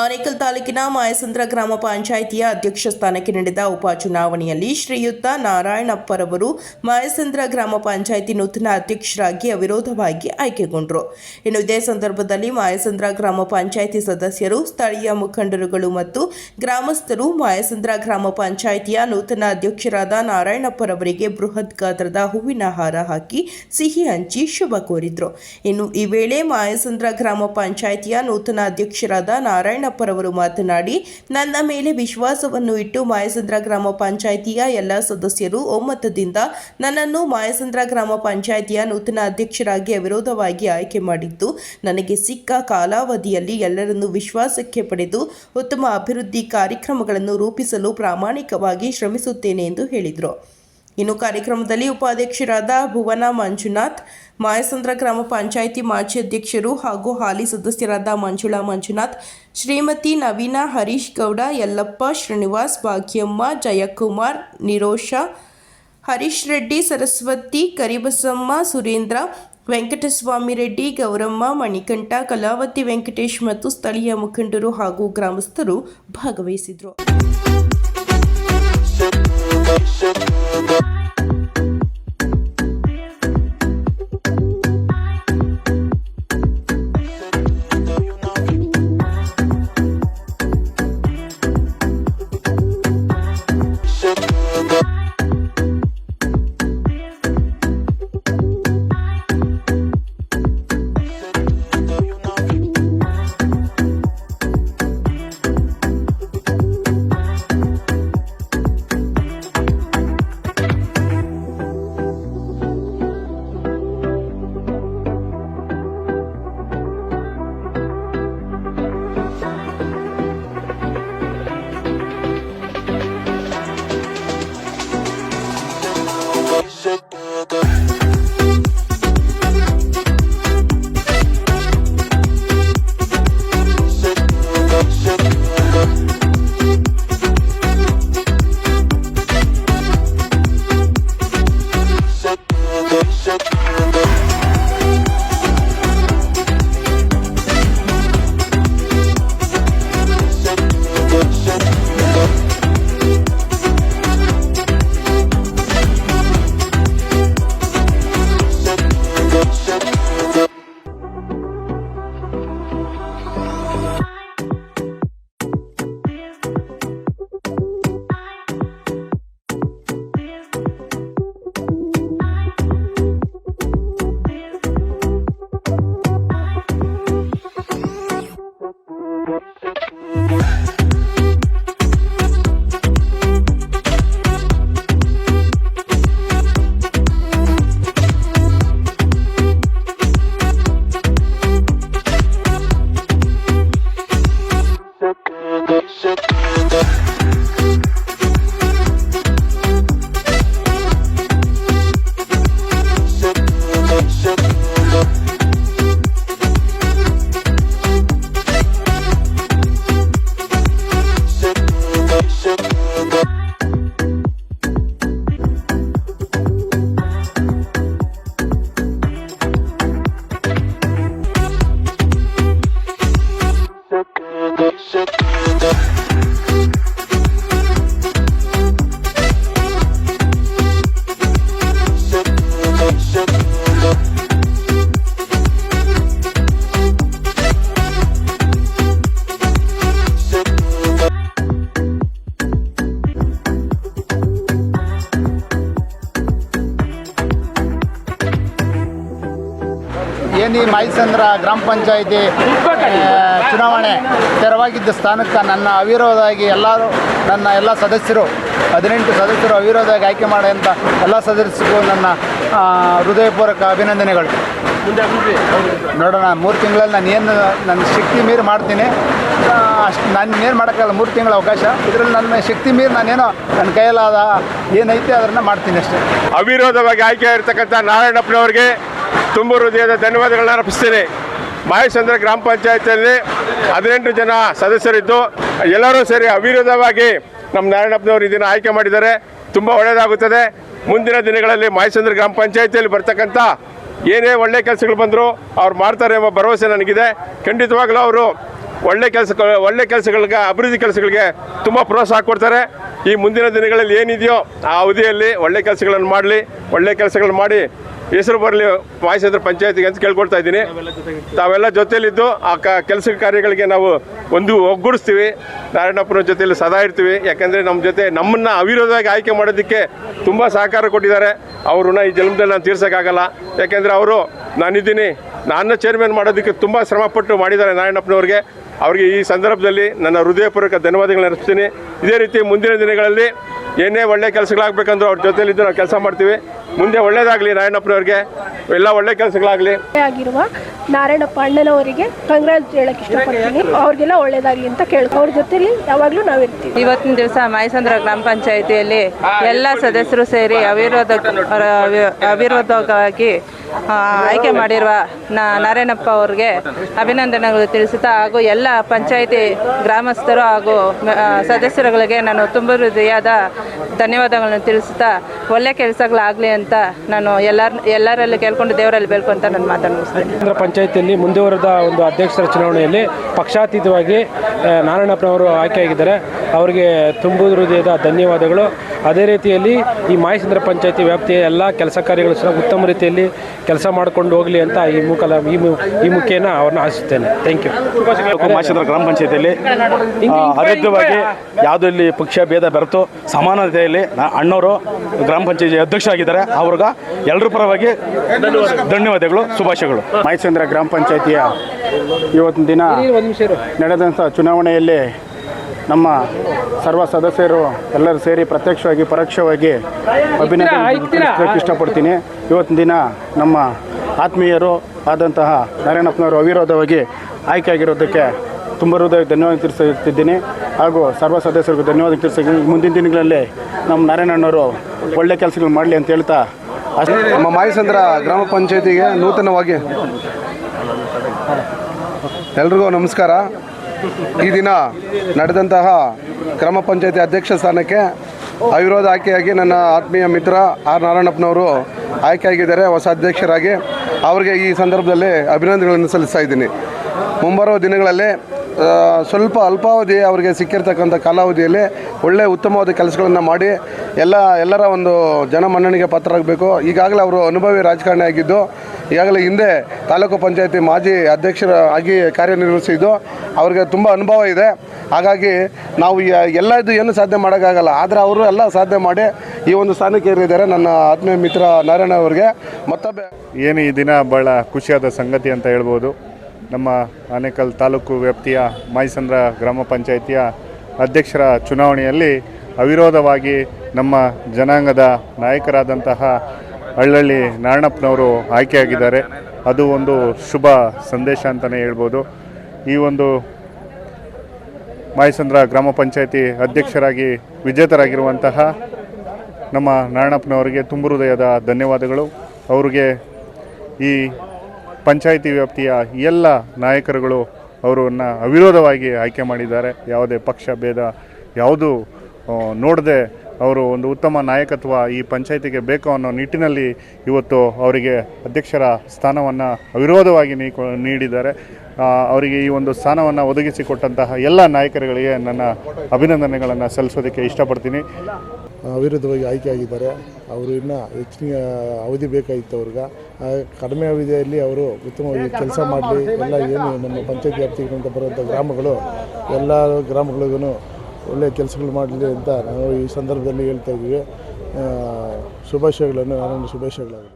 ಆನೇಕಲ್ ತಾಲೂಕಿನ ಮಾಯಸಂದ್ರ ಗ್ರಾಮ ಪಂಚಾಯಿತಿಯ ಅಧ್ಯಕ್ಷ ಸ್ಥಾನಕ್ಕೆ ನಡೆದ ಉಪಚುನಾವಣೆಯಲ್ಲಿ ಶ್ರೀಯುತ ನಾರಾಯಣಪ್ಪರವರು ಮಾಯಸಂದ್ರ ಗ್ರಾಮ ಪಂಚಾಯಿತಿ ನೂತನ ಅಧ್ಯಕ್ಷರಾಗಿ ಅವಿರೋಧವಾಗಿ ಆಯ್ಕೆಗೊಂಡರು. ಇನ್ನು ಇದೇ ಸಂದರ್ಭದಲ್ಲಿ ಮಾಯಸಂದ್ರ ಗ್ರಾಮ ಪಂಚಾಯಿತಿ ಸದಸ್ಯರು, ಸ್ಥಳೀಯ ಮುಖಂಡರುಗಳು ಮತ್ತು ಗ್ರಾಮಸ್ಥರು ಮಾಯಸಂದ್ರ ಗ್ರಾಮ ಪಂಚಾಯಿತಿಯ ನೂತನ ಅಧ್ಯಕ್ಷರಾದ ನಾರಾಯಣಪ್ಪರವರಿಗೆ ಬೃಹತ್ ಗಾತ್ರದ ಹೂವಿನ ಹಾರ ಹಾಕಿ ಸಿಹಿ ಹಂಚಿ ಶುಭ ಕೋರಿದರು. ಇನ್ನು ಈ ವೇಳೆ ಮಾಯಸಂದ್ರ ಗ್ರಾಮ ಪಂಚಾಯಿತಿಯ ನೂತನ ಅಧ್ಯಕ್ಷರಾದ ನಾರಾಯಣಪ್ಪರವರು ಮಾತನಾಡಿ, ನನ್ನ ಮೇಲೆ ವಿಶ್ವಾಸವನ್ನು ಇಟ್ಟು ಮಾಯಸಂದ್ರ ಗ್ರಾಮ ಪಂಚಾಯಿತಿಯ ಎಲ್ಲ ಸದಸ್ಯರು ಒಮ್ಮತದಿಂದ ನನ್ನನ್ನು ಮಾಯಸಂದ್ರ ಗ್ರಾಮ ಪಂಚಾಯಿತಿಯ ನೂತನ ಅಧ್ಯಕ್ಷರಾಗಿ ಅವಿರೋಧವಾಗಿ ಆಯ್ಕೆ ಮಾಡಿದ್ದು, ನನಗೆ ಸಿಕ್ಕ ಕಾಲಾವಧಿಯಲ್ಲಿ ಎಲ್ಲರನ್ನೂ ವಿಶ್ವಾಸಕ್ಕೆ ಪಡೆದು ಉತ್ತಮ ಅಭಿವೃದ್ಧಿ ಕಾರ್ಯಕ್ರಮಗಳನ್ನು ರೂಪಿಸಲು ಪ್ರಾಮಾಣಿಕವಾಗಿ ಶ್ರಮಿಸುತ್ತೇನೆ ಎಂದು ಹೇಳಿದರು. ಇನ್ನು ಕಾರ್ಯಕ್ರಮದಲ್ಲಿ ಉಪಾಧ್ಯಕ್ಷರಾದ ಭುವನ ಮಂಜುನಾಥ್, ಮಾಯಸಂದ್ರ ಗ್ರಾಮ ಪಂಚಾಯಿತಿ ಮಾಜಿ ಅಧ್ಯಕ್ಷರು ಹಾಗೂ ಹಾಲಿ ಸದಸ್ಯರಾದ ಮಂಜುಳಾ ಮಂಜುನಾಥ್, ಶ್ರೀಮತಿ ನವೀನ ಹರೀಶ್ ಗೌಡ, ಯಲ್ಲಪ್ಪ ಶ್ರೀನಿವಾಸ್, ಭಾಗ್ಯಮ್ಮ, ಜಯಕುಮಾರ್, ನಿರೋಷ, ಹರೀಶ್ ರೆಡ್ಡಿ, ಸರಸ್ವತಿ, ಕರಿಬಸಮ್ಮ, ಸುರೇಂದ್ರ, ವೆಂಕಟಸ್ವಾಮಿ ರೆಡ್ಡಿ, ಗೌರಮ್ಮ, ಮಣಿಕಂಠ, ಕಲಾವತಿ ವೆಂಕಟೇಶ್ ಮತ್ತು ಸ್ಥಳೀಯ ಮುಖಂಡರು ಹಾಗೂ ಗ್ರಾಮಸ್ಥರು ಭಾಗವಹಿಸಿದರು. Thank you. ಈ ಮೈಸಂದ್ರ ಗ್ರಾಮ ಪಂಚಾಯಿತಿ ಚುನಾವಣೆ ತೆರವಾಗಿದ್ದ ಸ್ಥಾನಕ್ಕೆ ನನ್ನ ಅವಿರೋಧವಾಗಿ ಎಲ್ಲರೂ ನನ್ನ ಎಲ್ಲ ಸದಸ್ಯರು ಹದಿನೆಂಟು ಸದಸ್ಯರು ಅವಿರೋಧವಾಗಿ ಆಯ್ಕೆ ಮಾಡೋಂಥ ಎಲ್ಲ ಸದಸ್ಯರಿಗೂ ನನ್ನ ಹೃದಯಪೂರ್ವಕ ಅಭಿನಂದನೆಗಳು. ನೋಡೋಣ ಮೂರು ತಿಂಗಳಲ್ಲಿ ನಾನು ಏನು ನನ್ನ ಶಕ್ತಿ ಮೀರಿ ಮಾಡ್ತೀನಿ. ಅಷ್ಟು ನಾನು ಏನು ಮಾಡೋಕ್ಕಲ್ಲ ಮೂರು ತಿಂಗಳ ಅವಕಾಶ. ಇದರಲ್ಲಿ ನನ್ನ ಶಕ್ತಿ ಮೀರಿ ನಾನೇನೋ ನನ್ನ ಕೈಯಲ್ಲಾದ ಏನೈತೆ ಅದನ್ನು ಮಾಡ್ತೀನಿ ಅಷ್ಟೇ. ಅವಿರೋಧವಾಗಿ ಆಯ್ಕೆ ಇರ್ತಕ್ಕಂಥ ನಾರಾಯಣಪ್ಪನವರಿಗೆ ತುಂಬ ಹೃದಯದ ಧನ್ಯವಾದಗಳನ್ನ ಅರ್ಪಿಸ್ತೇನೆ. ಮಹೇಶ್ಚಂದ್ರ ಗ್ರಾಮ ಪಂಚಾಯತಿಯಲ್ಲಿ ಹದಿನೆಂಟು ಜನ ಸದಸ್ಯರಿದ್ದು, ಎಲ್ಲರೂ ಸೇರಿ ಅವಿರೋಧವಾಗಿ ನಮ್ಮ ನಾರಾಯಣಪ್ಪನವರು ಇದನ್ನು ಆಯ್ಕೆ ಮಾಡಿದ್ದಾರೆ. ತುಂಬ ಒಳ್ಳೆಯದಾಗುತ್ತದೆ ಮುಂದಿನ ದಿನಗಳಲ್ಲಿ ಮಹೇಶ್ಚಂದ್ರ ಗ್ರಾಮ ಪಂಚಾಯತಿಯಲ್ಲಿ ಬರ್ತಕ್ಕಂಥ ಏನೇ ಒಳ್ಳೆ ಕೆಲಸಗಳು ಬಂದರೂ ಅವ್ರು ಮಾಡ್ತಾರೆ ಎಂಬ ಭರವಸೆ ನನಗಿದೆ. ಖಂಡಿತವಾಗಲೂ ಅವರು ಒಳ್ಳೆ ಕೆಲಸ, ಒಳ್ಳೆ ಕೆಲಸಗಳಿಗೆ, ಅಭಿವೃದ್ಧಿ ಕೆಲಸಗಳಿಗೆ ತುಂಬ ಪ್ರೋತ್ಸಾಹ ಕೊಡ್ತಾರೆ. ಈ ಮುಂದಿನ ದಿನಗಳಲ್ಲಿ ಏನಿದೆಯೋ ಆ ಅವಧಿಯಲ್ಲಿ ಒಳ್ಳೆ ಕೆಲಸಗಳನ್ನು ಮಾಡಲಿ, ಒಳ್ಳೆ ಕೆಲಸಗಳನ್ನು ಮಾಡಿ ಹೆಸರು ಬರಲಿ ಮಾಯಸಂದ್ರ ಪಂಚಾಯತಿಗೆ ಅಂತ ಕೇಳ್ಕೊಳ್ತಾ ಇದ್ದೀನಿ. ತಾವೆಲ್ಲ ಜೊತೆಯಲ್ಲಿದ್ದು ಆ ಕ, ಕೆಲಸ ಕಾರ್ಯಗಳಿಗೆ ನಾವು ಒಂದು ಒಗ್ಗೂಡಿಸ್ತೀವಿ. ನಾರಾಯಣಪ್ಪನ ಜೊತೆಯಲ್ಲಿ ಸದಾ ಇರ್ತೀವಿ. ಯಾಕಂದರೆ ನಮ್ಮ ಜೊತೆ ನಮ್ಮನ್ನು ಅವಿರೋಧವಾಗಿ ಆಯ್ಕೆ ಮಾಡೋದಕ್ಕೆ ತುಂಬ ಸಹಕಾರ ಕೊಟ್ಟಿದ್ದಾರೆ. ಅವ್ರನ್ನ ಈ ಜನ್ಮದಲ್ಲಿ ನಾನು ತೀರ್ಸೋಕ್ಕಾಗಲ್ಲ. ಯಾಕೆಂದರೆ ಅವರು, ನಾನಿದ್ದೀನಿ. ನಾನು ಚೇರ್ಮನ್ ಮಾಡೋದಕ್ಕೆ ತುಂಬ ಶ್ರಮಪಟ್ಟು ಮಾಡಿದ್ದಾರೆ ನಾರಾಯಣಪ್ಪನವ್ರಿಗೆ. ಅವರಿಗೆ ಈ ಸಂದರ್ಭದಲ್ಲಿ ನನ್ನ ಹೃದಯಪೂರ್ವಕ ಧನ್ಯವಾದಗಳನ್ನ ಅರ್ಪಿಸ್ತೀನಿ. ಇದೇ ರೀತಿ ಮುಂದಿನ ದಿನಗಳಲ್ಲಿ ಏನೇ ಒಳ್ಳೆ ಕೆಲಸಗಳಾಗಬೇಕಂದ್ರೂ ಅವ್ರ ಜೊತೆಯಲ್ಲಿದ್ದು ನಾವು ಕೆಲಸ ಮಾಡ್ತೀವಿ. ಮುಂದೆ ಒಳ್ಳೇದಾಗಲಿ ನಾರಾಯಣಪ್ಪನವ್ರಿಗೆ ಎಲ್ಲ ಒಳ್ಳೆ ಕೆಲಸಗಳಾಗ್ಲಿ. ಆಗಿರುವ ನಾರಾಯಣಪ್ಪ ಅಣ್ಣನವರಿಗೆ ಕಂಗ್ರಾಜ್ ಹೇಳಕ್ ಇಷ್ಟಪಡ್ತೀನಿ. ಅವ್ರಿಗೆಲ್ಲ ಒಳ್ಳೇದಾಗ್ಲಿ ಅಂತ ಕೇಳ್ಕೊ ಅವ್ರ ಜೊತೆಲಿ ಯಾವಾಗಲೂ ನಾವಿರ್ತೀವಿ. ಇವತ್ತಿನ ದಿವಸ ಮಾಯಸಂದ್ರ ಗ್ರಾಮ ಪಂಚಾಯಿತಿಯಲ್ಲಿ ಎಲ್ಲ ಸದಸ್ಯರು ಸೇರಿ ಅವಿರೋಧ ಅವಿರೋಧವಾಗಿ ಆಯ್ಕೆ ಮಾಡಿರುವ ನಾ ನಾರಾಯಣಪ್ಪ ಅವ್ರಿಗೆ ಅಭಿನಂದನೆಗಳು ತಿಳಿಸುತ್ತಾ ಹಾಗೂ ಎಲ್ಲ ಪಂಚಾಯಿತಿ ಗ್ರಾಮಸ್ಥರು ಹಾಗೂ ಸದಸ್ಯರುಗಳಿಗೆ ನಾನು ತುಂಬ ಹೃದಯದ ಧನ್ಯವಾದಗಳನ್ನು ತಿಳಿಸುತ್ತಾ ಒಳ್ಳೆ ಕೆಲಸಗಳಾಗಲಿ ಅಂತ ನಾನು ಎಲ್ಲರ, ಎಲ್ಲರಲ್ಲಿ ಕೇಳ್ಕೊಂಡು ದೇವರಲ್ಲಿ ಬೇಳ್ಕೊಂತ ನಾನು ಮುಗಿಸ್ತೇನೆ. ಕೇಂದ್ರ ಪಂಚಾಯತಿಯಲ್ಲಿ ಮುಂದುವರೆದ ಒಂದು ಅಧ್ಯಕ್ಷರ ಚುನಾವಣೆಯಲ್ಲಿ ಪಕ್ಷಾತೀತವಾಗಿ ನಾರಾಯಣಪ್ಪನವರು ಆಯ್ಕೆಯಾಗಿದ್ದಾರೆ. ಅವರಿಗೆ ತುಂಬು ಹೃದಯದ ಧನ್ಯವಾದಗಳು. ಅದೇ ರೀತಿಯಲ್ಲಿ ಈ ಮಾಯಸಂದ್ರ ಪಂಚಾಯತಿ ವ್ಯಾಪ್ತಿಯ ಎಲ್ಲ ಕೆಲಸ ಕಾರ್ಯಗಳು ಸಹ ಉತ್ತಮ ರೀತಿಯಲ್ಲಿ ಕೆಲಸ ಮಾಡಿಕೊಂಡು ಹೋಗಲಿ ಅಂತ ಈ ಮುಖಲ ಈ ಮು ಈ ಮುಖೇನ ಅವ್ರನ್ನ ಆಶಿಸ್ತೇನೆ. ಥ್ಯಾಂಕ್ ಯು ಮಾಯಸಂದ್ರ ಗ್ರಾಮ ಪಂಚಾಯತಿಯಲ್ಲಿ ಅವಿರುದ್ಧವಾಗಿ ಯಾವುದೋ ಇಲ್ಲಿ ಪಕ್ಷ ಭೇದ ಬೆರೆತು ಸಮಾನತೆಯಲ್ಲಿ ಅಣ್ಣವರು ಗ್ರಾಮ ಪಂಚಾಯತಿ ಅಧ್ಯಕ್ಷ ಆಗಿದ್ದಾರೆ ಅವ್ರಿಗೆ ಎಲ್ಲರ ಪರವಾಗಿ ಧನ್ಯವಾದಗಳು ಶುಭಾಶಯಗಳು. ಮಾಯಸಂದ್ರ ಗ್ರಾಮ ಪಂಚಾಯತಿಯ ಇವತ್ತಿನ ದಿನ ನಡೆದಂಥ ಚುನಾವಣೆಯಲ್ಲಿ ನಮ್ಮ ಸರ್ವ ಸದಸ್ಯರು ಎಲ್ಲರೂ ಸೇರಿ ಪ್ರತ್ಯಕ್ಷವಾಗಿ ಪರೋಕ್ಷವಾಗಿ ಅಭಿನಂದನೆ ಇಷ್ಟಪಡ್ತೀನಿ. ಇವತ್ತಿನ ದಿನ ನಮ್ಮ ಆತ್ಮೀಯರು ಆದಂತಹ ನಾರಾಯಣಪ್ಪನವರು ಅವಿರೋಧವಾಗಿ ಆಯ್ಕೆಯಾಗಿರೋದಕ್ಕೆ ತುಂಬ ಹೃದಯ ಧನ್ಯವಾದ ತಿಳಿಸುತ್ತಿದ್ದೀನಿ. ಹಾಗೂ ಸರ್ವ ಸದಸ್ಯರಿಗೂ ಧನ್ಯವಾದ ತಿಳಿಸಿ ಮುಂದಿನ ದಿನಗಳಲ್ಲಿ ನಮ್ಮ ನಾರಾಯಣಣ್ಣವರು ಒಳ್ಳೆ ಕೆಲಸಗಳು ಮಾಡಲಿ ಅಂತ ಹೇಳ್ತಾ ಅಷ್ಟೇ. ನಮ್ಮ ಮಾಯಸಂದ್ರ ಗ್ರಾಮ ಪಂಚಾಯತಿಗೆ ನೂತನವಾಗಿ ಎಲ್ರಿಗೂ ನಮಸ್ಕಾರ. ಈ ದಿನ ನಡೆದಂತಹ ಗ್ರಾಮ ಪಂಚಾಯತಿ ಅಧ್ಯಕ್ಷ ಸ್ಥಾನಕ್ಕೆ ಅವಿರೋಧ ಆಯ್ಕೆಯಾಗಿ ನನ್ನ ಆತ್ಮೀಯ ಮಿತ್ರ ಆರ್ ನಾರಾಯಣಪ್ಪನವರು ಆಯ್ಕೆಯಾಗಿದ್ದಾರೆ, ಹೊಸ ಅಧ್ಯಕ್ಷರಾಗಿ. ಅವರಿಗೆ ಈ ಸಂದರ್ಭದಲ್ಲಿ ಅಭಿನಂದನೆಗಳನ್ನು ಸಲ್ಲಿಸ್ತಾ ಇದ್ದೀನಿ. ಮುಂಬರುವ ದಿನಗಳಲ್ಲಿ ಸ್ವಲ್ಪ ಅಲ್ಪಾವಧಿ ಅವರಿಗೆ ಸಿಕ್ಕಿರ್ತಕ್ಕಂಥ ಕಾಲಾವಧಿಯಲ್ಲಿ ಒಳ್ಳೆಯ ಉತ್ತಮವಾದ ಕೆಲಸಗಳನ್ನು ಮಾಡಿ ಎಲ್ಲ, ಎಲ್ಲರ ಒಂದು ಜನಮನ್ನಣೆಗೆ ಪಾತ್ರರಾಗಬೇಕು. ಈಗಾಗಲೇ ಅವರು ಅನುಭವಿ ರಾಜಕಾರಣಿ ಆಗಿದ್ದು ಈಗಾಗಲೇ ಹಿಂದೆ ತಾಲೂಕು ಪಂಚಾಯತಿ ಮಾಜಿ ಅಧ್ಯಕ್ಷರ ಆಗಿ ಕಾರ್ಯನಿರ್ವಹಿಸಿದ್ದು, ಅವ್ರಿಗೆ ತುಂಬ ಅನುಭವ ಇದೆ. ಹಾಗಾಗಿ ನಾವು ಎಲ್ಲ ಇದು ಏನು ಸಾಧ್ಯ ಮಾಡೋಕ್ಕಾಗಲ್ಲ. ಆದರೆ ಅವರು ಎಲ್ಲ ಸಾಧ್ಯ ಮಾಡಿ ಈ ಒಂದು ಸ್ಥಾನಕ್ಕೆ ಏರಿದ್ದಾರೆ ನನ್ನ ಆತ್ಮೀಯ ಮಿತ್ರ ನಾರಾಯಣ ಅವರಿಗೆ. ಮತ್ತೊಬ್ಬ ಏನು ಈ ದಿನ ಭಾಳ ಖುಷಿಯಾದ ಸಂಗತಿ ಅಂತ ಹೇಳ್ಬೋದು. ನಮ್ಮ ಆನೇಕಲ್ ತಾಲೂಕು ವ್ಯಾಪ್ತಿಯ ಮಾಯಸಂದ್ರ ಗ್ರಾಮ ಪಂಚಾಯಿತಿಯ ಅಧ್ಯಕ್ಷರ ಚುನಾವಣೆಯಲ್ಲಿ ಅವಿರೋಧವಾಗಿ ನಮ್ಮ ಜನಾಂಗದ ನಾಯಕರಾದಂತಹ ಹಳ್ಳಳ್ಳಿ ನಾರಣಪ್ಪನವರು ಆಯ್ಕೆಯಾಗಿದ್ದಾರೆ. ಅದು ಒಂದು ಶುಭ ಸಂದೇಶ ಅಂತಲೇ ಹೇಳ್ಬೋದು. ಈ ಒಂದು ಮಾಯಸಂದ್ರ ಗ್ರಾಮ ಪಂಚಾಯತಿ ಅಧ್ಯಕ್ಷರಾಗಿ ವಿಜೇತರಾಗಿರುವಂತಹ ನಮ್ಮ ನಾರಣಪ್ಪನವರಿಗೆ ತುಂಬ ಹೃದಯದ ಧನ್ಯವಾದಗಳು. ಅವರಿಗೆ ಈ ಪಂಚಾಯಿತಿ ವ್ಯಾಪ್ತಿಯ ಎಲ್ಲ ನಾಯಕರುಗಳು ಅವರನ್ನು ಅವಿರೋಧವಾಗಿ ಆಯ್ಕೆ ಮಾಡಿದ್ದಾರೆ. ಯಾವುದೇ ಪಕ್ಷ, ಭೇದ ಯಾವುದು ನೋಡದೆ ಅವರು ಒಂದು ಉತ್ತಮ ನಾಯಕತ್ವ ಈ ಪಂಚಾಯಿತಿಗೆ ಬೇಕು ಅನ್ನೋ ನಿಟ್ಟಿನಲ್ಲಿ ಇವತ್ತು ಅವರಿಗೆ ಅಧ್ಯಕ್ಷರ ಸ್ಥಾನವನ್ನು ಅವಿರೋಧವಾಗಿ ನೀಡಿದ್ದಾರೆ. ಅವರಿಗೆ ಈ ಒಂದು ಸ್ಥಾನವನ್ನು ಒದಗಿಸಿಕೊಟ್ಟಂತಹ ಎಲ್ಲ ನಾಯಕರುಗಳಿಗೆ ನನ್ನ ಅಭಿನಂದನೆಗಳನ್ನು ಸಲ್ಲಿಸೋದಕ್ಕೆ ಇಷ್ಟಪಡ್ತೀನಿ. ಅವಿರೋಧವಾಗಿ ಆಯ್ಕೆಯಾಗಿದ್ದಾರೆ. ಅವರು ಇನ್ನೂ ಹೆಚ್ಚಿನ ಅವಧಿ ಬೇಕಾಗಿತ್ತು ಅವ್ರಿಗೆ. ಕಡಿಮೆ ಅವಧಿಯಲ್ಲಿ ಅವರು ಉತ್ತಮವಾಗಿ ಕೆಲಸ ಮಾಡಲಿ. ಎಲ್ಲ ಏನು ನಮ್ಮ ಪಂಚಾಯತ್ ವ್ಯಾಪ್ತಿಗಳಿಂದ ಬರುವಂಥ ಗ್ರಾಮಗಳು, ಎಲ್ಲ ಗ್ರಾಮಗಳಿಗೂ ಒಳ್ಳೆಯ ಕೆಲಸಗಳು ಮಾಡಲಿ ಅಂತ ನಾವು ಈ ಸಂದರ್ಭದಲ್ಲಿ ಹೇಳ್ತಾ ಇದ್ದೀವಿ. ಶುಭಾಶಯಗಳನ್ನು ನಾನೊಂದು ಶುಭಾಶಯಗಳಾಗಲಿ.